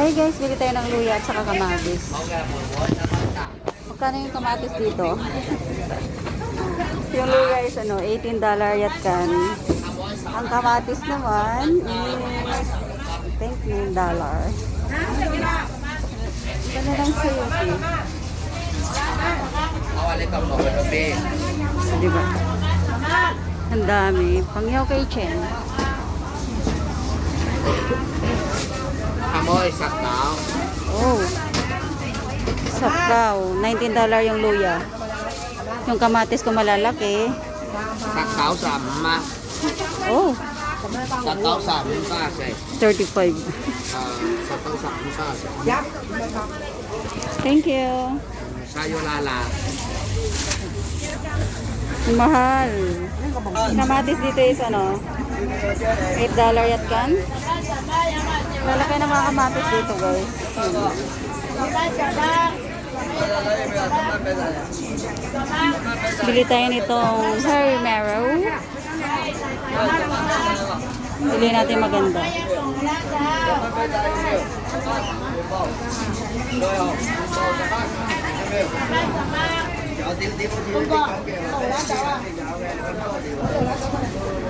Hey guys, bili tayo ng luya at saka kamatis. Magkano yung kamatis dito? yung luya is ano, $18 yat kan. Ang kamatis naman is I think $9. Ganda lang sa'yo eh. Awalin ka mo, kagabi. Di ba? Ang dami. Pangyaw kay Chen. Amoy, saktaw. Oh. Sapaw. $19 yung luya. Yung kamatis ko malalaki. Saktaw sa ama. Oh, Saktaw sa asa. 35. Saktaw sa ama sa asa. Thank you. Sayo lala. Mahal. Kamatis dito is ano? $8 yat kan? Lalaki ng mga kamatis dito guys. Bili tayo nitong Harry Marrow. Bili natin maganda. Sinasabi. Ang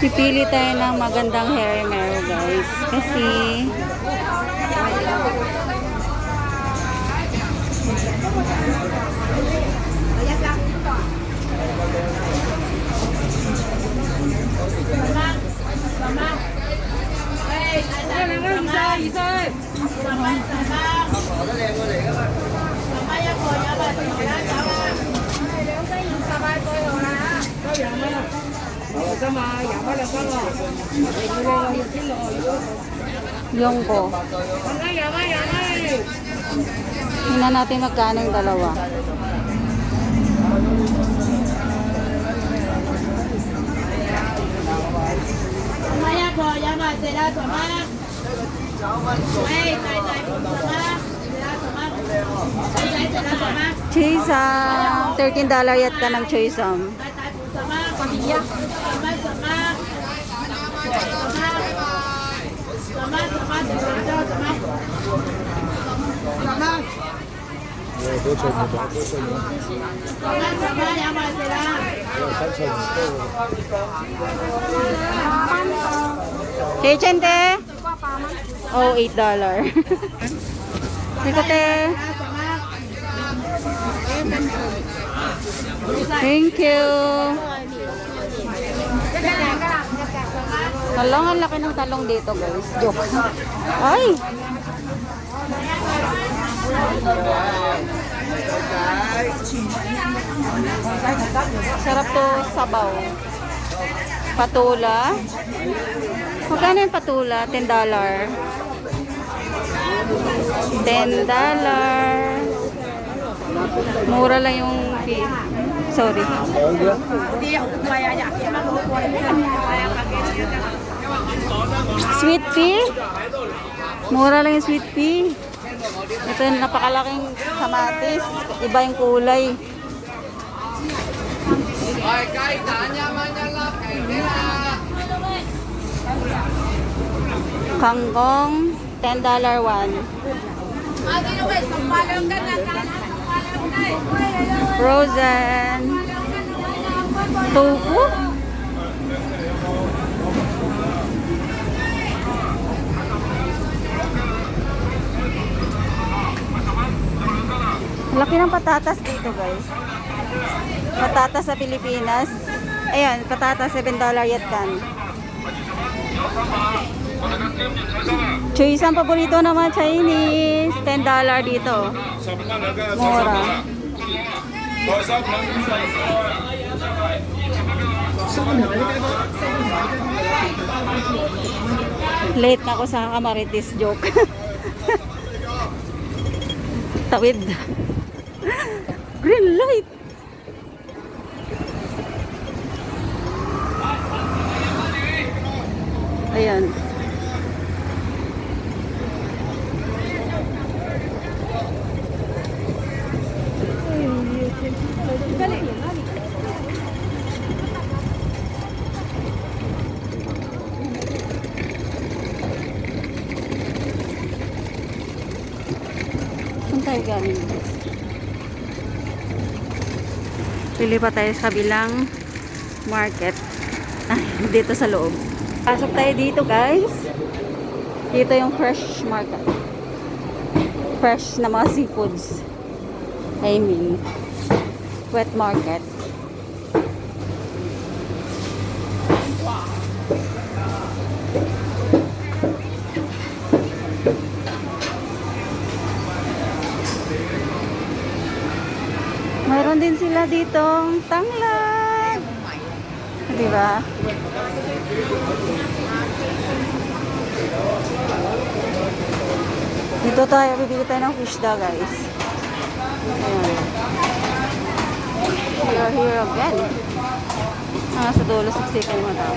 Pipili tayo ng magandang hair meron guys. Kasi yung ko. Tingnan natin magkano yung dalawa. Maya po, yama, sila, sama. Ay, tay, tay, sila, sama. Chisam. $13 yat ka ng chisam. Tay, tay, sama. Pamilya. Sama, sama, yama, sila. Kitchen te? Oh, $8. Teka te. Thank you. Talong, ang laki ng talong dito guys. Joke. Ay! Sarap to sabaw. Patula. Magkano yung patula? $10. $10. Mura lang yung. Sorry. Sweet pea? Mura lang yung sweet pea. Ito yung napakalaking kamatis. Iba yung kulay. Ay, kahit tanya man yan lang. Kangkong, $10 one. Frozen. Tofu. Laki ng patatas dito guys. Patatas sa Pilipinas. Ayan, patatas $7 yat kan. Choice ang paborito naman Chinese. $10 dito. Mura. Late na ako sa kamaritis joke. Tawid. Green light. Ayan. Pili pa tayo sa kabilang market. Dito sa loob. Pasok tayo dito, guys. Dito yung fresh market. Fresh na mga seafoods. I mean, wet market. Sila ditong tanglad. Di ba? Dito tayo, bibili tayo ng fish da, guys. Ayan. We are here again. Ah, sa dulo, siksikan mga tao.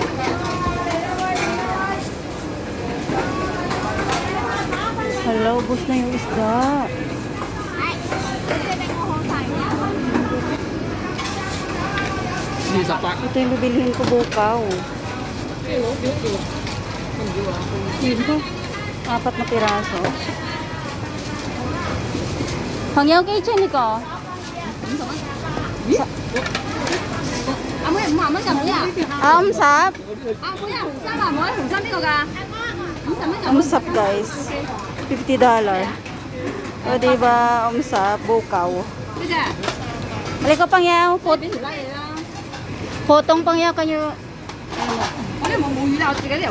Hello, bus na yung isda. yung sapak. Ito yung bibilihin ko bukaw. Pero, beauty. Dito. Apat na piraso. Pangyaw kay Chen ko. Amo yung mama sa mga. Am sap. Amo yung sap ba mo? Ang sap ko ka. Ang sap guys. 50 dollar. O diba, umsap, bukaw. Halika pangyaw, food. Kotong pang ya kanyo. Ano mo mo yila ako kaya.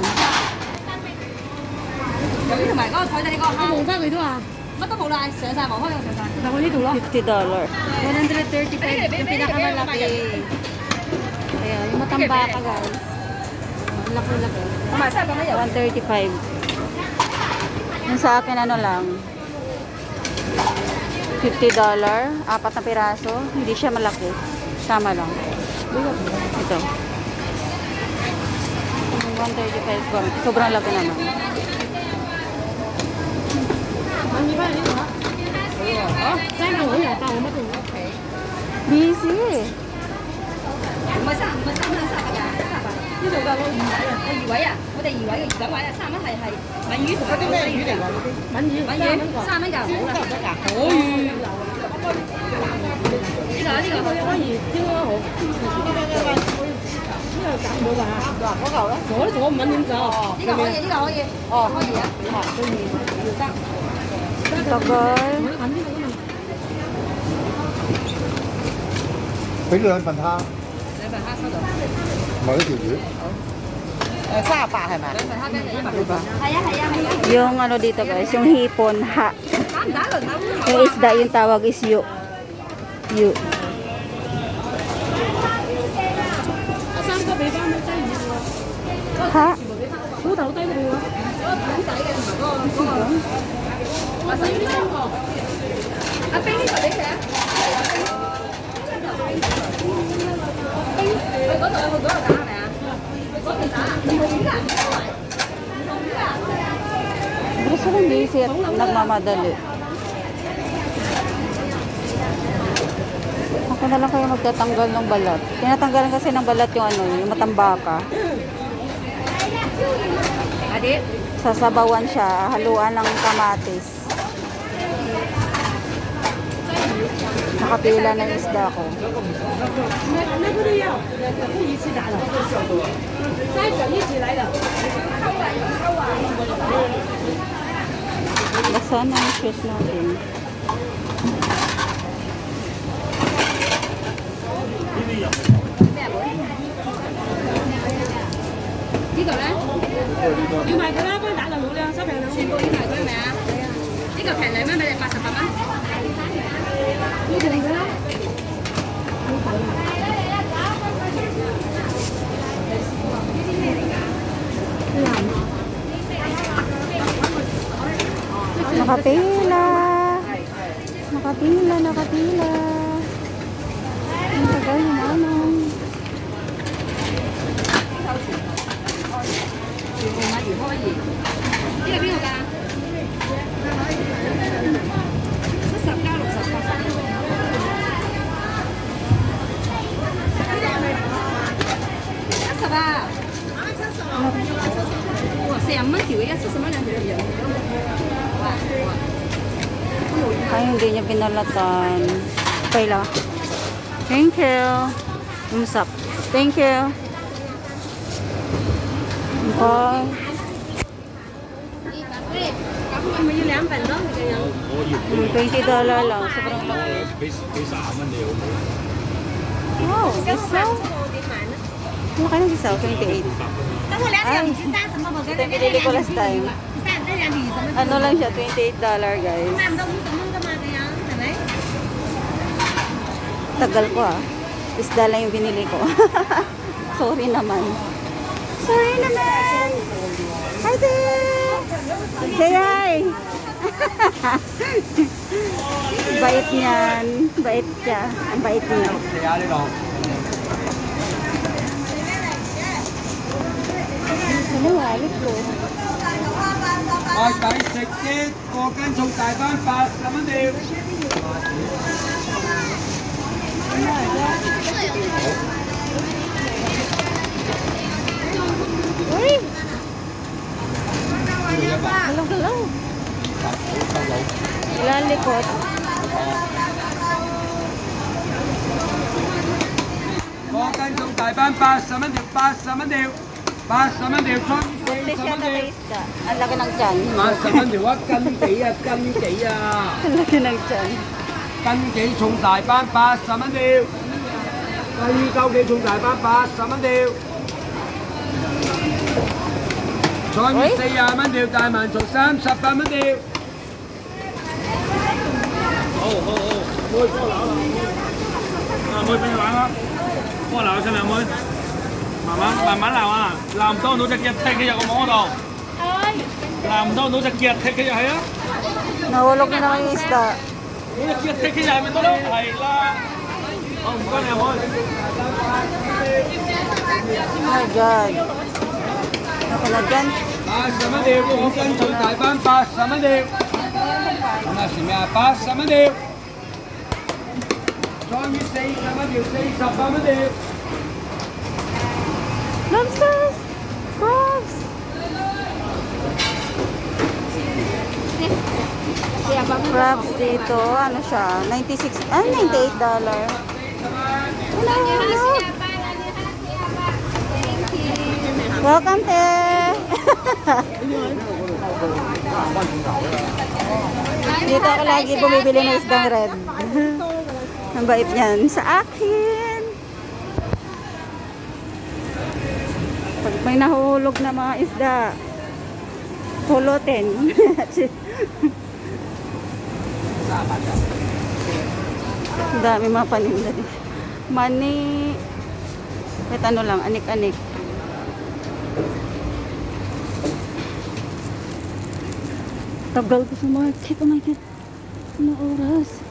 Kami naman ano ah? ko, tayo tayo ko. Mo ba ko. Mata mo na ay sa sa mo. Hoy, sa sa. Ako 50 dollar. 135 yung pinakamalaki. Kaya yung matamba ka guys. Laki-laki. Kumasa ba ngayon? 135. Sa akin ano lang. 50 dollar, apat na piraso. Hindi siya malaki. Tama lang. Ito. 135 ko. Sobrang laki naman. Busy. Eh. 啊，个鱼位啊，我哋鱼位嘅鱼紧位啊，三蚊系系鳗鱼同嗰啲咩鱼嚟㗎？鳗鱼鳗鱼三蚊㗎，好啦，得㗎，可以。呢个呢个可以，应该好。呢个拣唔到㗎，嗰嚿咧？我呢我唔揾点搞。呢个可以，呢个可以，哦可以啊，哦可以，得。 Tagal. 俾两份虾，两份虾收到。同埋一条鱼。诶三十八系咪？两份虾跟住一百六十。系啊系啊系啊。 Yung ano dito guys, yung hipon, ha. 打唔打轮啊？ Yung isda, yung tawag is yu. Yu. 好头低嘅喎。嗰个盘仔嘅同埋嗰个嗰个。我使呢个。阿冰呢个俾佢啊。冰，佢嗰度有冇嗰度打系咪啊？嗰边打啊？唔同鱼啊？唔同鱼啊？ Gusto lang busy at nagmamadali. Ako na lang kayo magtatanggal ng balat. Tinatanggalan kasi ng balat yung ano, yung matambaka. Sasabawan siya, haluan ng kamatis. Nakapila na isda ko. Basa na yung shoes natin. 呢度咧？要埋佢啦，帮佢打就冇啦，收平两。全部要埋佢系咪啊？呢个平两蚊俾你，八十八蚊。呢度嚟㗎啦。Nakapila. nakapila, nakapila. masarap. Ah, masarap. Ay, hindi niya binalatan. Paila. Thank you. Umsap. Thank you. Bye. $20 lang. Sobrang laki. Wow, isa? Ah. Ano ka nag-isaw? 28. Ay, ito pinili ko last time. Ano lang siya, 28 dollar guys. Tagal ko ah. Isda lang yung binili ko. Sorry naman. Sorry naman! Hi there! Say hi! bait niyan. Bait siya. Ang bait niya. 你啊呢度。 Ano wallet ko? 外底食啲过斤重大班八十蚊条。 Uy! Galaw, galaw. Lalikot. 过斤重大班八十蚊条，八十蚊条， 八十蚊条，春四 Buntis 十 siya 蚊 na 条 isda. Ang laki ng tiyan. 八十蚊条一斤几啊，斤几啊， Ang laki ng tiyan. 斤几重大班八十蚊条，鸡鸠几重大班八十蚊条，菜鱼四廿蚊条，大文嘈三十八蚊条。好好好，妹帮我捞啊妹俾你玩啦，帮我捞先两妹， 慢慢慢慢捞啊，捞唔到攞只脚踢佢入个网嗰度，捞唔到攞只脚踢佢入去啊， Nahulog na naman yung isda. 攞只脚踢佢入去咪得咯，系啦，好唔该你阿妹。 Oh my God. Ako na dyan. 八十蚊条，五斤重大班八十蚊条。咁啊，前面啊八十蚊 Lobsters! Crabs! Crabs dito, ano siya, 96, ay 98 dollar. Welcome, te! dito ako lagi bumibili ng isdang red. Ang bait niyan sa akin. Pag may nahuhulog na mga isda, pulutin. Ang dami mga paninda dito. Mani. Kahit ano lang, anik-anik. Tagal ko sa market. Oh my God. Ano oras?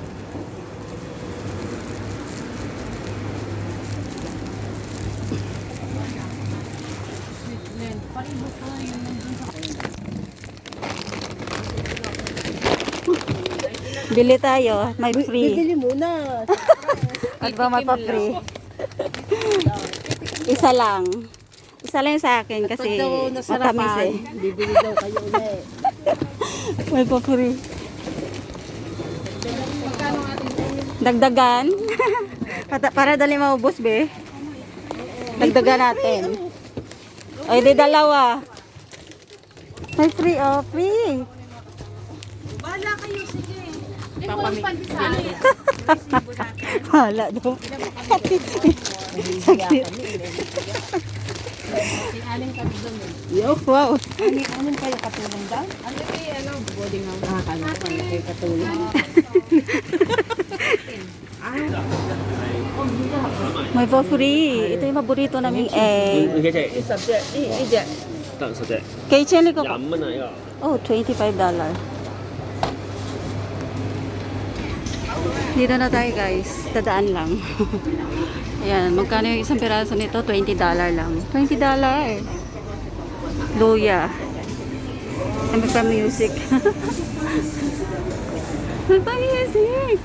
Bili tayo. May free. Bili muna. At ba may pa-free? Isa lang. Isa lang yung sa akin kasi matamis eh. bibili daw kayo ulit. May pa-free. Dagdagan. para, para dali maubos, be. Dagdagan natin. Ay, di dalawa. May free, oh, free. Wala daw. Sakit. Aning kami doon eh. Yo, wow. Aning, anong kayo katulong daw? Ano kayo, ano, boarding house? Ah, kala ko ano kayo katulong. May pofuri. Ito yung paborito namin egg. Kay Chili ko. Oh, $25. Dito na tayo guys. Dadaan lang. Ayan, magkano yung isang piraso nito? $20 lang. $20 eh. Luya. Ay, magpa-music. magpa-music.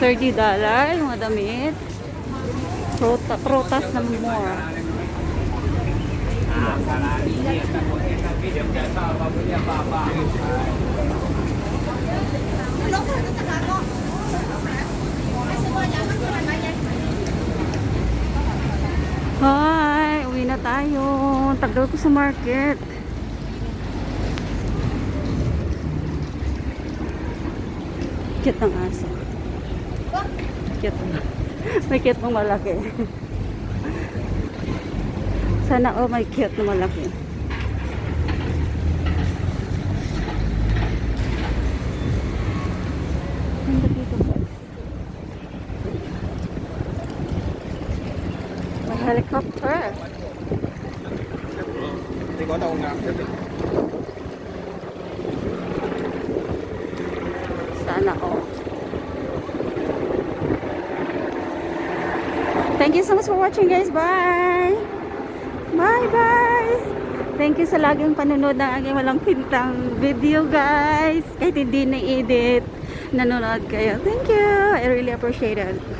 $30 yung damit. Prota, protas na more. Hi! Uwi na tayo. Tagal ko sa market. Cute ng aso. Cute. May cute ng malaki. Sana oh may cute na malaki. Ganda dito guys. May helicopter. Thì có đầu ngắm thế Sana all. Thank you so much for watching guys. Bye! Bye bye! Thank you sa laging panonood ng aking walang pintang video guys. Kahit hindi na-edit, nanonood kayo. Thank you! I really appreciate it.